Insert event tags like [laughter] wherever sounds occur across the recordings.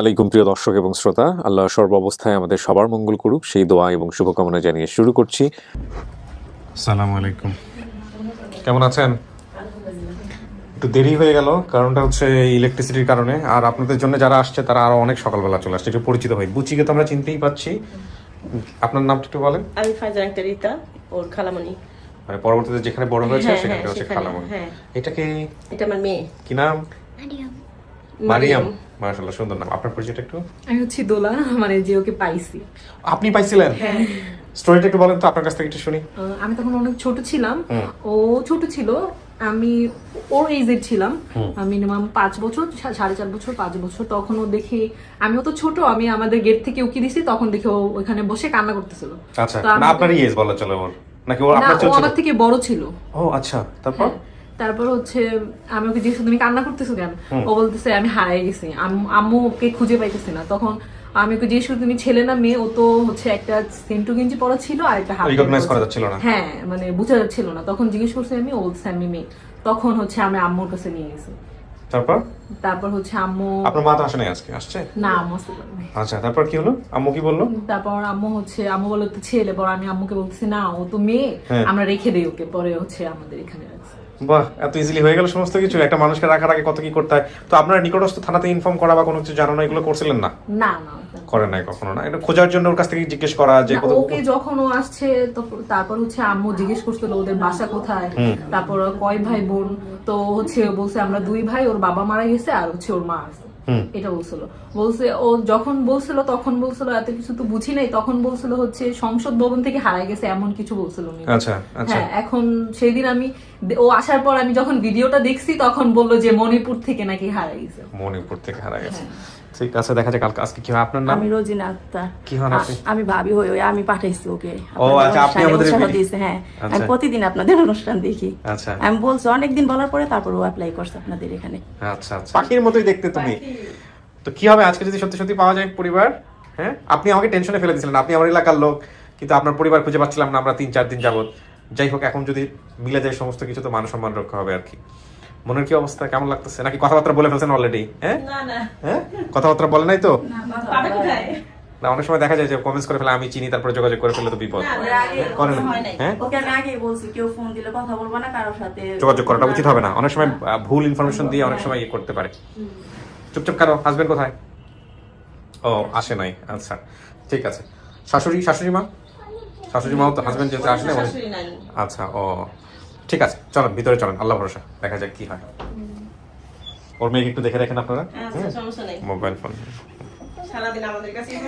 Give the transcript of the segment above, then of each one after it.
আলাইকুম প্রিয় দর্শক এবং শ্রোতা আল্লাহ সর্ব অবস্থায় আমাদের সবার মঙ্গল করুক সেই দোয়া এবং শুভকামনা জানিয়ে শুরু করছি। সালাম আলাইকুম। কেমন আছেন? একটু দেরি হয়ে গেল কারণটা হচ্ছে ইলেকট্রিসিটির কারণে। আর আপনাদের জন্য যারা আসছে তারা আরও অনেক সকালবেলা চলে আসছে একটু পরিচিত হই। বুচিকে তো আমরা চিনতেই পাচ্ছি। আপনার নামটা একটু বলেন। আমি ফাইজান একটা রিতা ওর খালামণি। মানে পরবর্তীতে যেখানে বড় হয়েছে হ্যাঁ, সেখানে হ্যাঁ, হচ্ছে খালামন হ্যাঁ। এটা কি? এটা আমার মেয়ে। কি নাম? মারিয়াম। মাশাআল্লাহ সুন্দর নাম। আপনার পরিচয়টা একটু? আমি হচ্ছি দোলা মানে যে ওকে পাইছি। আপনি পাইছিলেন? হ্যাঁ। স্টোরিটা একটু বলেন তো আপনার কাছ থেকে একটু শুনি। আমি তখন অনেক ছোট ছিলাম। ও ছোট ছিল আমি ওর এজের ছিলাম। মিনিমাম পাঁচ বছর সাড়ে চার বছর পাঁচ বছর। তখন ও দেখি আমিও তো ছোট আমি আমাদের গেট থেকে উকি দিছি তখন দেখে ও ওখানে বসে কান্না করতেছিল। আচ্ছা আপনারই এজ বলা চলে ওর। নাকি আপনার ও আমার থেকে বড় ছিল। ও আচ্ছা তারপর? হ্যাঁ। তারপর হচ্ছে আমি ওকে জিজ্ঞেস তুমি কান্না করতেছো কেন? ও বলতেছে আমি হারিয়ে গেছি। আম্মু ওকে খুঁজে পাইতেছি না। তখন আমি ওকে জিজ্ঞেস তুমি ছেলে না মেয়ে? ও তো হচ্ছে একটা সেন্টু গেঞ্জি পরা ছিল আর একটা হাফ রিকগনাইজ করা যাচ্ছিল না। হ্যাঁ মানে বোঝা যাচ্ছিল না। তখন জিজ্ঞেস করছি আমি ও আমি মেয়ে। তখন হচ্ছে আমি আম্মুর কাছে নিয়ে গেছি। তারপর? তারপর হচ্ছে আম্মু আপনার মা তো আসে নাই আজকে আসছে? না আম্মু। আচ্ছা তারপর কি হলো? আম্মু কি বলল? তারপর আম্মু হচ্ছে আম্মু বলে তো ছেলে পর আমি আম্মুকে বলতেছি না ও তো মেয়ে। হ্যাঁ। আমরা রেখে দিই ওকে পরে হচ্ছে আমাদের এখানে রাখছি। বাহ এত ইজিলি হয়ে গেল সমস্ত কিছু। একটা মানুষকে রাখার আগে কত কি করতে হয়। তো আপনারা নিকটস্থ থানাতে ইনফর্ম করা বা কোনো কিছু জানানো এগুলো করছিলেন না? না না। করে নাই কখনো না। এটা খোঁজার জন্য ওর কাছ থেকে জিজ্ঞেস করা যে কত ওকে যখন ও আসছে তারপর হচ্ছে আম্মু জিজ্ঞেস করছিল ওদের বাসা কোথায়। তারপর কয় ভাই বোন? তো হচ্ছে বলছে আমরা দুই ভাই ওর বাবা মারা গেছে আর হচ্ছে ওর মা আছে। এটা বলছিল। বলছে ও যখন বলছিল তখন বলছিল এত কিছু তো বুঝি নাই। তখন বলছিল হচ্ছে সংসদ ভবন থেকে হারায় গেছে এমন কিছু বলছিল উনি। আচ্ছা আচ্ছা। হ্যাঁ এখন সেদিন আমি ও আসার পর আমি যখন ভিডিওটা দেখছি তখন বলল যে মণিপুর থেকে নাকি হারাই গেছে। মণিপুর থেকে হারাই গেছে। ঠিক আছে দেখা যাক কালকে আজকে কি হয়। আপনার নাম? আমি রোজিনা আক্তার। কি হন আপনি? আমি ভাবি হই ওই আমি পাঠাইছি ওকে। ও, আচ্ছা, আপনি আমাদের দিয়েছে, হ্যাঁ। আচ্ছা। আমি প্রতিদিন আপনাদের অনুষ্ঠান দেখি। আচ্ছা। আমি বলছি অনেকদিন বলার পরে তারপর ও অ্যাপ্লাই করছে আপনাদের এখানে। আচ্ছা আচ্ছা। পাখির মতোই দেখতে তুমি। তো কি হবে আজকে যদি সত্যি সত্যি পাওয়া যায় পরিবার? হ্যাঁ? আপনি আমাকে টেনশনে ফেলে দিয়েছিলেন। আপনি আমার এলাকার লোক কিন্তু আপনার পরিবার খুঁজে পাচ্ছিলাম না আমরা তিন চার দিন যাবত যাই হোক এখন যদি মিলে যায় সমস্ত কিছু তো মান সম্মান রক্ষা হবে আর কি। মনের কি অবস্থা? কেমন লাগতেছে? নাকি কথাবার্তা বলে ফেলছেন অলরেডি হ্যাঁ? না না। হ্যাঁ? কথাবার্তা বলে নাই তো? না অনেক সময় দেখা যায় যে কমেন্টস করে ফেলে আমি চিনি তারপরে যোগাযোগ করে ফেলে তো বিপদ। না, আগে করেন হয়। হ্যাঁ? ওকে আমি আগেই বলছি কেউ ফোন দিলে কথা বলব না কারোর সাথে যোগাযোগ করাটা উচিত হবে না। অনেক সময় ভুল ইনফরমেশন দিয়ে অনেক সময় ইয়ে করতে পারে। চুপচাপ কারও হাজবেন্ড কোথায়? ও আসে নাই। আচ্ছা ঠিক আছে। শাশুড়ি শাশুড়ি মা? শাশুড়ি মাও তো হাজবেন্ড যেহেতু আসে না নাই। আচ্ছা ও। ঠিক আছে চলেন ভিতরে চলেন আল্লাহ ভরসা দেখা যাক কি হয়। ওর মেয়েকে একটু দেখে রাখেন আপনারা। আচ্ছা মোবাইল ফোন সারাদিন আমাদের কাছে [laughs]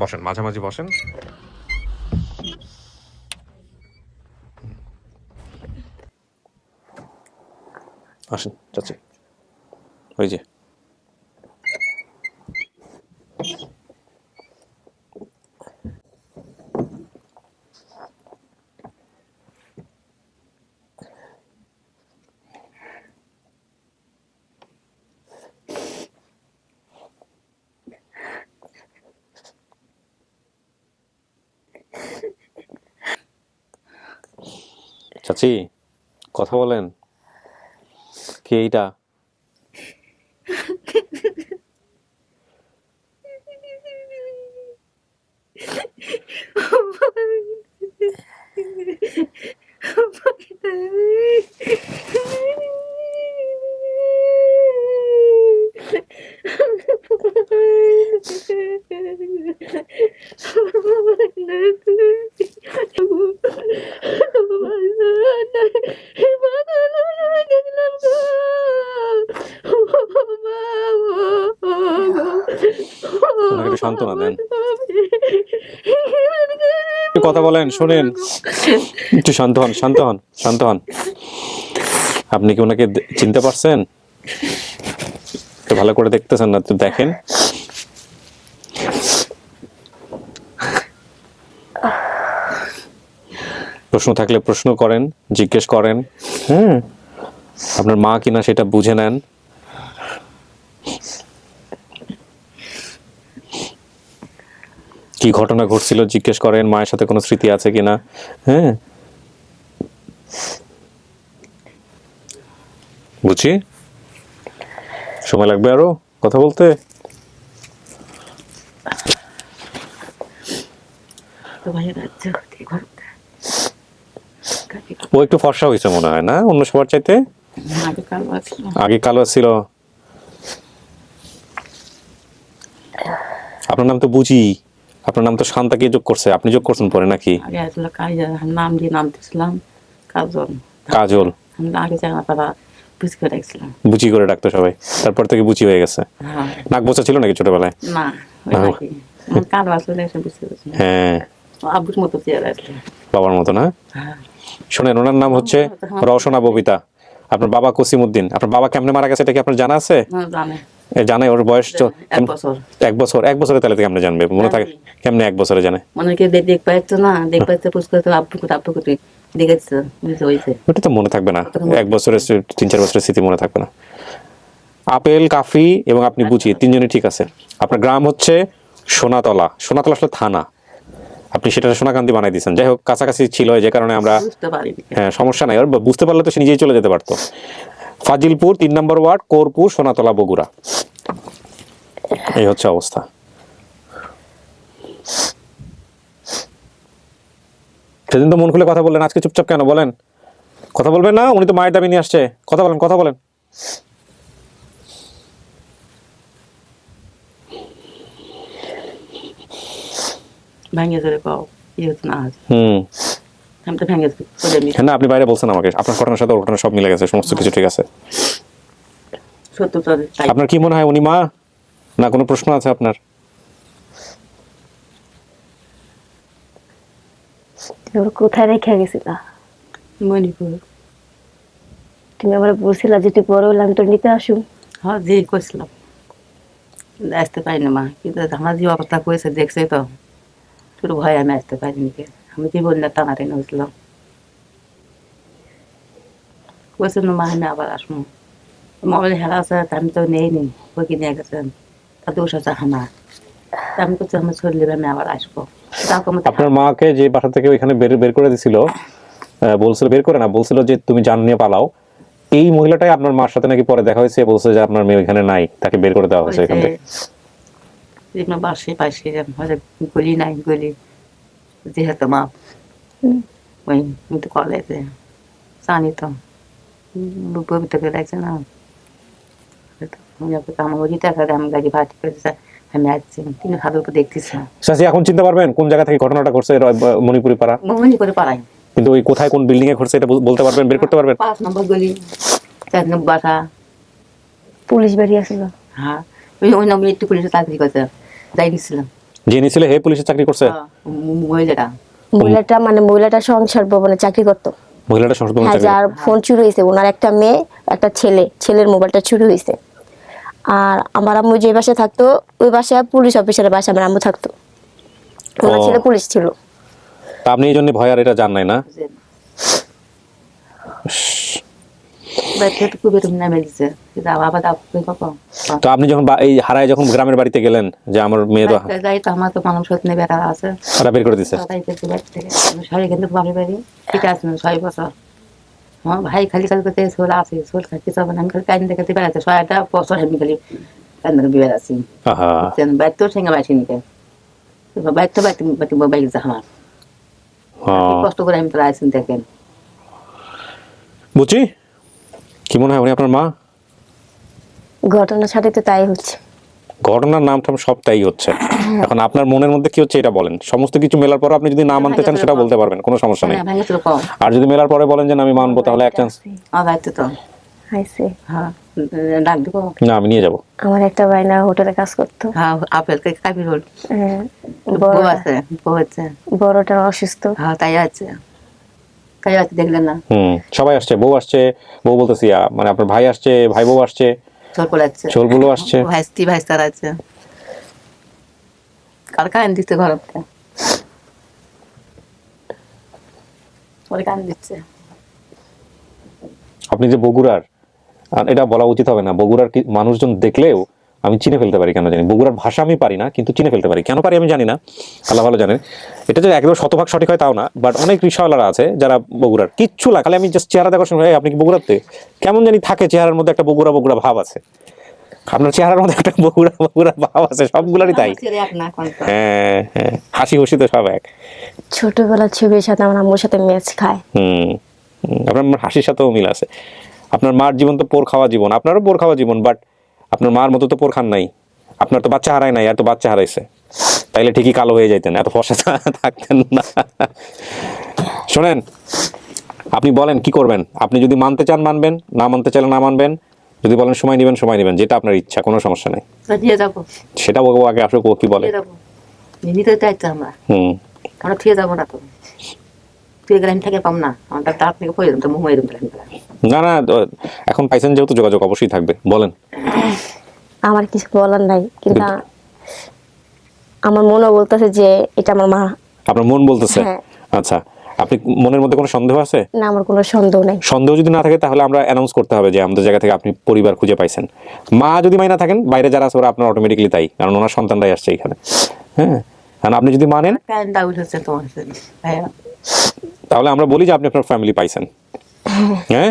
বসেন মাঝামাঝি বসেন। আসেন চাচি। ওই যে। চাচি কথা বলেন কে এইটা কথা বলেন, শোনেন। একটু শান্ত হন শান্ত হন শান্ত হন। আপনি কি ওনাকে চিনতে পারছেন? ভালো করে দেখতেছেন না তো দেখেন। প্রশ্ন থাকলে প্রশ্ন করেন জিজ্ঞেস করেন। হুম। আপনার মা কিনা সেটা বুঝে নেন। কি ঘটনা ঘটছিল জিজ্ঞেস করেন মায়ের সাথে কোনো স্মৃতি আছে কিনা? হ্যাঁ। বুঝি? সময় লাগবে আরও কথা বলতে? তো ভাইয়ের রাজ্য ও একটু ফর্সা হয়েছে মনে হয় না? অন্য সবার চাইতে? আগে কালো ছিল আপনার নাম তো বুঝি। আপনার নাম তো শান্তা কে যোগ করছে? আপনি যোগ করছেন পরে নাকি? নাম দিয়ে নামতেছিলাম কাজল। কাজল। আগে রাখছিলাম। বুচি করে ডাকতো সবাই। তারপর থেকে বুচি হয়ে গেছে। হ্যাঁ। নাক বোচা ছিল নাকি ছোটবেলায়? না বুঝতে পারছি। হ্যাঁ। আব্বুর মতো চেয়ার আসলে। বাবার মতো না? হ্যাঁ। শোনেন ওনার নাম হচ্ছে রওশনা ববিতা। আপনার বাবা কসিমউদ্দিন আপনার বাবা কেমনে মারা গেছে এটা কি আপনার জানা আছে? হ্যাঁ, জানে। ওর বয়স এক বছর। এক বছরে। তাহলে কেমনে জানবে? মনে থাকে কেমনে এক বছরে জানে? মনে কি দেখ পাইতো না। দেখ পাইতো পুষ্কর তো আব্বু কোথায় আব্বু কোথায় দেখেছে বুঝতে হয়েছে ওটা তো মনে থাকবে না। এক বছরের তিন চার বছরের স্মৃতি মনে থাকবে না। আপেল কাফি এবং আপনি বুঝি তিনজনই ঠিক আছে। আপনার গ্রাম হচ্ছে সোনাতলা। সোনাতলা আসলে থানা। আপনি সেটা সোনাকান্তি বানাই দিয়েছেন। যাই হোক কাছাকাছি ছিল যে কারণে আমরা হ্যাঁ সমস্যা নাই। বুঝতে পারলে তো সে নিজেই চলে যেতে পারতো। ফাজিলপুর তিন নম্বর ওয়ার্ড কোরপুর সোনাতলা বগুড়া। এই হচ্ছে অবস্থা। সেদিন তো মন খুলে কথা বললেন। আজকে চুপচাপ কেন বলেন? কথা বলবেন না? উনি তো মায়ের দাবি নিয়ে আসছে। কথা বলেন কথা বলেন। ভেঙে ধরে পাও ইয়ে হতো না হুম। আমি তো ভেঙে চলে নি হ্যাঁ আপনি বাইরে বলছেন আমাকে। আপনার ঘটনার সাথে ঘটনা সব মিলে গেছে সমস্ত কিছু ঠিক আছে। আপনার কি মনে হয় উনি মা? না কোনো প্রশ্ন আছে আপনার? কোথায় রেখে গেছিলা? মণিপুর। তুমি আমার বলছিলা যে তুই বড় হলে আমি তোর নিতে আসুম। হ্যাঁ যে করছিলাম কিন্তু আসতে পারি না মা। কিন্তু আমার যে অবস্থা করেছে দেখছে তো। তোর ভয় আমি আসতে পারিনি। আমি বললে টানাটানি হয়েছিলাম বলছে না মা আমি আবার আসব মোবাইল হেরা আছে আমি তো নেই নি ওই কিনে গেছেন তা দোষ আছে আমার তা আমি তো আমার শরীরে আমি আবার আসব তারপর মতো আপনার মাকে যে বাসা থেকে ওইখানে বের বের করে দিছিল বলছিল বের করে না বলছিল যে তুমি জান নিয়ে পালাও। এই মহিলাটাই আপনার মার সাথে নাকি পরে দেখা হয়েছে বলছে যে আপনার মেয়ে ওইখানে নাই তাকে বের করে দেওয়া হয়েছে। এখান থেকে। যেগুলো বাসে পাশে হয়তো গলি নাই গলি যেহেতু মা ওই কিন্তু কলেজে জানি তো পবিত্র করে রাখছে না এখন চিনতে পারবেন কোন জায়গা থেকে ঘটনাটা ঘটছে? মণিপুরি পাড়া। মনে কিন্তু ওই কোথায় কোন বিল্ডিং এ ঘটছে এটা বলতে পারবেন বের করতে পারবেন? পাঁচ নম্বর গলি চার নম্বর বাসা পুলিশ বাড়ি আসছিল হ্যাঁ ওই ওই নম্বর একটু পুলিশে চাকরি করছে। যাই দিচ্ছিলাম যে হে পুলিশের চাকরি করছে? মহিলাটা। মহিলাটা মানে মহিলাটা সংসার ভবনে চাকরি করতো। মহিলাটা সংসদ ভবনে হ্যাঁ চাকরি যার ফোন চুরি হয়েছে ওনার একটা মেয়ে একটা ছেলে ছেলের মোবাইলটা চুরি হয়েছে। আর আমার আম্মু যে বাসায় থাকতো ওই বাসায় পুলিশ অফিসারের বাসায় আমার আম্মু থাকতো। ওনার ছেলে পুলিশ ছিল। তা আপনি এই জন্য ভয় আর এটা জান নাই না? বাচ্চা তো খুবই তুমি নামে দিচ্ছে কিন্তু আবার আপনি কখন তো আপনি যখন বা- এই হারায় যখন গ্রামের বাড়িতে গেলেন যে আমার মেয়ে তো যাই তো আমার তো মানুষ সত্যি বেড়া আছে। তারা বের করে দিছে। তাই থেকে বাড়ি থেকে। আমি সবাই কিন্তু বাপি বাড়ি ঠিক আছে ছয় বছর। আমার ভাই খালি খালি করতে সোল আছে সোল খাইতে যাবে না। আমি খালি কাইন দেখাতে বেড়াতে ছয়টা বছর আমি খালি কাইন দেখে বেড়াচ্ছি। আহা। বাইক তো সঙ্গে বাইছি নিকে বাইক তো বাইক বাইক বাইক যা আমার। হ্যাঁ। কষ্ট করে আমি তো আইসিন দেখেন। বুঝি কি মনে হয় উনি আপনার মা? ঘটনার সাথে তো তাই হচ্ছে। ঘটনার নাম টাম সব তাই হচ্ছে। এখন আপনার মনের মধ্যে কি হচ্ছে এটা বলেন। সমস্ত কিছু মেলার পর আপনি যদি না মানতে চান সেটা বলতে পারবেন কোনো সমস্যা নেই। কম। আর যদি মেলার পরে বলেন যে আমি মানবো তাহলে এক চান্স হ্যাঁ ডাক দিব না আমি নিয়ে যাব। আমার একটা বাইনা হোটেলে কাজ করতো। হ্যাঁ আপেল কে কাপি রোল হ্যাঁ, বড় আছে বড়টা অসুস্থ। হ্যাঁ তাই আছে। আছে দেখলেন না। হুম সবাই আসছে বউ আসছে বউ বলতেছি মানে আপনার ভাই আসছে ভাই বউ আসছে। আছে আসছে ভাইস্তি ভাইস্তার আছে? কার কান দিচ্ছে ওর কান দিচ্ছে। আপনি যে বগুড়ার আর এটা বলা উচিত হবে না বগুড়ার কি- মানুষজন দেখলেও আমি চিনে ফেলতে পারি কেন জানি। বগুড়ার ভাষা আমি পারি না কিন্তু চিনে ফেলতে পারি। কেন পারি আমি জানি না। আল্লাহ ভালো জানেন। এটা যে একদম শতভাগ সঠিক হয় তাও না বাট অনেক রিক্সাওয়ালারা আছে যারা বগুড়ার। কিচ্ছু না খালি আমি জাস্ট চেহারা দেখার সময় আপনি কি বগুড়াতে? কেমন জানি থাকে চেহারার মধ্যে একটা বগুড়া বগুড়া ভাব আছে। আপনার চেহারার মধ্যে একটা বগুড়া বগুড়া ভাব আছে সবগুলারই তাই। হ্যাঁ হ্যাঁ হাসি খুশি তো সব এক। ছোটবেলার ছবির সাথে আমার আম্মুর সাথে ম্যাচ খায়। হুম হুম, আপনার হাসির সাথেও মিল আছে। আপনার মার জীবন তো পোর খাওয়া জীবন আপনারও পোর খাওয়া জীবন বাট আপনার মার মতো তো পোর খান নাই। আপনার তো বাচ্চা হারায় নাই আর তো বাচ্চা হারাইছে। তাইলে ঠিকই কালো হয়ে যাইতেন এত ফসা থাকতেন না। শোনেন আপনি বলেন কি করবেন? আপনি যদি মানতে চান মানবেন না মানতে চাইলে না মানবেন। যদি বলেন সময় নেবেন সময় নেবেন যেটা আপনার ইচ্ছা কোনো সমস্যা নেই। দিয়ে সেটা ও আগে আসলে কি বলে? নিতে চাইছি আমরা হুম। আমরা থিয়ে যাব না তো। তুই গেলে আমি থেকে পাম না। আমার তো মেরে দেবো না না এখন পাইছেন যেহেতু যোগাযোগ অবশ্যই থাকবে। বলেন। আমার কিছু বলার নাই কিন্তু আমার মনে বলতেছে যে এটা আমার মা। আপনার মন বলতেছে? হ্যাঁ। আচ্ছা আপনি মনের মধ্যে কোনো সন্দেহ আছে? না আমার কোনো সন্দেহ নাই। সন্দেহ যদি না থাকে তাহলে আমরা অ্যানাউন্স করতে হবে যে আমাদের জায়গা থেকে আপনি পরিবার খুঁজে পাইছেন। মা যদি মাই না থাকেন বাইরে যারা আছে ওরা আপনার অটোমেটিকলি তাই কারণ ওনার সন্তানরাই আসছে এখানে। হ্যাঁ কারণ আপনি যদি মানেন তাহলে আমরা বলি যে আপনি আপনার ফ্যামিলি পাইছেন। হ্যাঁ?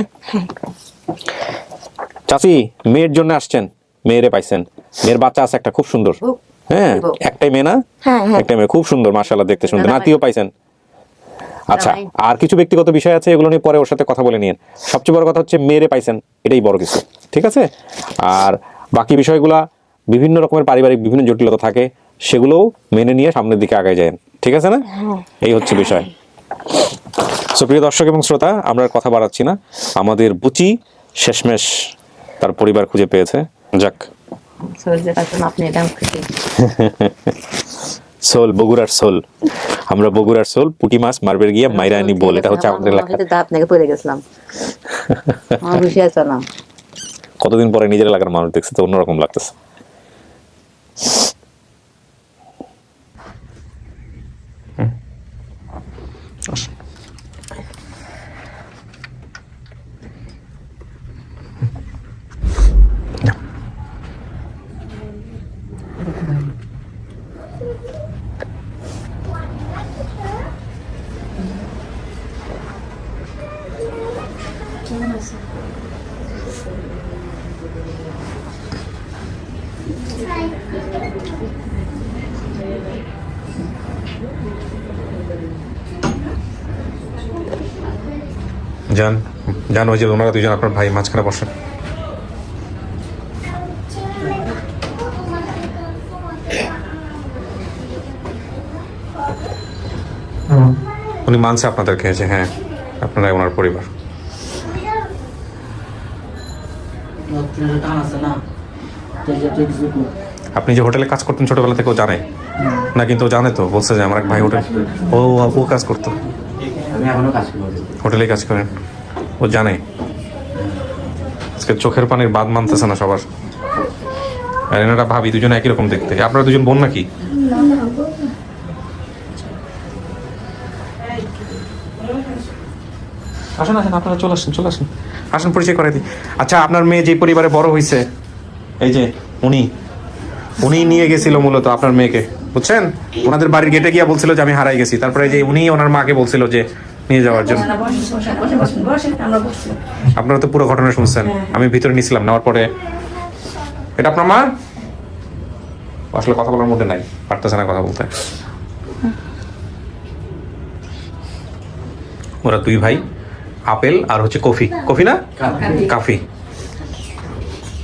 চাচি মেয়ের জন্য আসছেন। মেয়েরে পাইছেন। মেয়ের বাচ্চা আছে একটা খুব সুন্দর। হ্যাঁ? একটাই মেয়ে না? হ্যাঁ হ্যাঁ। একটা মেয়ে খুব সুন্দর মাশাআল্লাহ দেখতে সুন্দর। নাতিও পাইছেন। আচ্ছা আর কিছু ব্যক্তিগত বিষয় আছে এগুলো নিয়ে পরে ওর সাথে কথা বলে নিন সবচেয়ে বড় কথা হচ্ছে মেয়েরে পাইছেন এটাই বড় কিছু ঠিক আছে? আর বাকি বিষয়গুলা বিভিন্ন রকমের পারিবারিক বিভিন্ন জটিলতা থাকে সেগুলোও মেনে নিয়ে সামনের দিকে আগে যায় ঠিক আছে না? এই হচ্ছে বিষয়। সো প্রিয় দর্শক এবং শ্রোতা আমরা কথা বাড়াচ্ছি না। আমাদের বুচি শেষমেশ তার পরিবার খুঁজে পেয়েছে। যাক। সোল [laughs] বগুড়ার সোল। আমরা বগুড়ার সোল পুটি মাছ মারবের গিয়ে মাইরা আনি বল। এটা হচ্ছে আমাদের হয়তো দাঁত নাকি পড়ে গেছিলাম। [laughs] কতদিন পরে নিজের এলাকার মানুষ দেখছে তো অন্যরকম লাগতেছে। ওই যে ওনারা দুজন আপনার ভাই মাঝখানে বসেন। উনি মানছে আপনাদেরকে যে হ্যাঁ আপনারা ওনার পরিবার। আপনি যে হোটেলে কাজ করতেন ছোটবেলা থেকে ও জানে? না কিন্তু ও জানে তো বলছে যে আমার এক ভাই হোটেল ও ও কাজ করতো। হোটেলে কাজ করেন। ও জানে। আজকে চোখের পানির বাদ মানতেছে না সবার। এনারা ভাবি দুজনে একই রকম দেখতে। আপনারা দুজন বোন নাকি? আসেন আসেন, আপনারা চলে আসেন চলে আসেন। আসেন, পরিচয় করে দিই। আচ্ছা আপনার মেয়ে যে পরিবারে বড় হয়েছে এই যে উনি উনি নিয়ে গেছিল মূলত আপনার মেয়েকে, বুঝছেন? ওনাদের বাড়ির গেটে গিয়া বলছিল যে আমি হারাই গেছি। তারপরে যে উনি ওনার মাকে বলছিল যে নিয়ে যাওয়ার জন্য। আপনারা তো পুরো ঘটনা শুনছেন। আমি ভিতরে নিছিলাম নেওয়ার পরে এটা আপনার মা? আসলে কথা বলার মধ্যে নাই পারতেছে না কথা বলতে। ওরা দুই ভাই আপেল আর হচ্ছে কফি। কফি না? কাফি।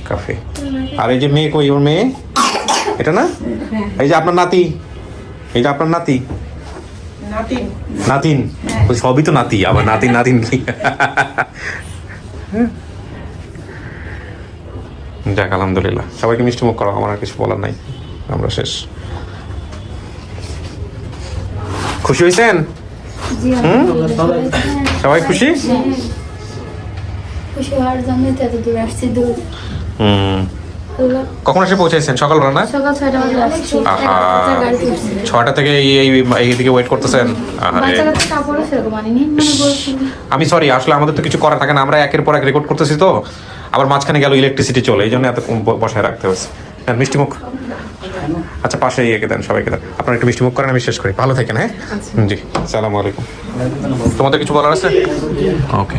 কাফি। আর এই যে মেয়ে কই ওর মেয়ে? এটা না? এই যে আপনার নাতি। এইটা আপনার নাতি। নাতিন। নাতিন? সবই তো নাতি আবার নাতিন নাতিন কি? যাক আলহামদুলিল্লাহ। সবাইকে মিষ্টি মুখ করো আমার আর কিছু বলার নাই। আমরা শেষ। খুশি হয়েছেন? সবাই খুশি? খুশি হওয়ার জন্যই তো এত দূর আসছি দূর। হুম। কখন এসে পৌঁছাইছেন? সকালবেলা না? সকাল ছয়টা বাজে আসছি। আহা বাচ্চা ছটা থেকে এই এই- এইদিকে ওয়েট করতেছেন? মানে আমি সরি আসলে আমাদের তো কিছু করার থাকে না। আমরা একের পর এক রেকর্ড করতেছি তো। আবার মাঝখানে গেল ইলেকট্রিসিটি চলে এই জন্য এত ব- বসায় রাখতে হচ্ছে। হ্যাঁ মিষ্টি মুখ। আচ্ছা পাশে ইয়েকে দেন সবাইকে দেন। আপনারা একটু মিষ্টি মুখ করেন আমি শেষ করি। ভালো থাকেন হ্যাঁ? জি। সালাম আলাইকুম। তোমাদের কিছু বলার আছে? ওকে